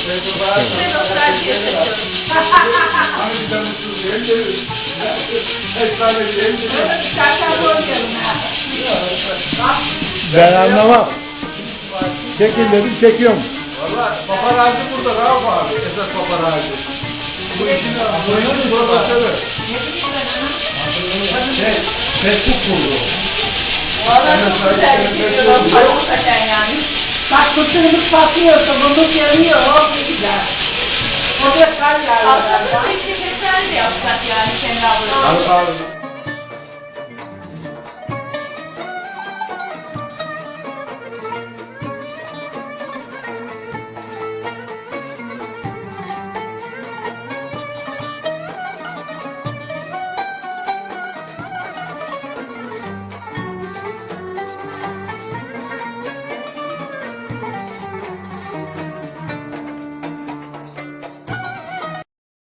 Size nostalji yaşatıyorum. Hani bir? Zaten oynayalım ha. Ben anlamam. Çekin dedim çekiyorum. Valla paparazzi burada ne yapar? Esas paparazzi. Bu işin bu işin profesörü. Ne bileyim ben. Şey, Facebook kurdu. Valla çok güzel bir şey diyorum. Hakikaten yani. Bak fırtınımız patlıyor, sabunluk yanıyor. Oh ne güzel. O da kar yağıyor. Aslında tek tek de yapsak yani kendi ablamız. Al al.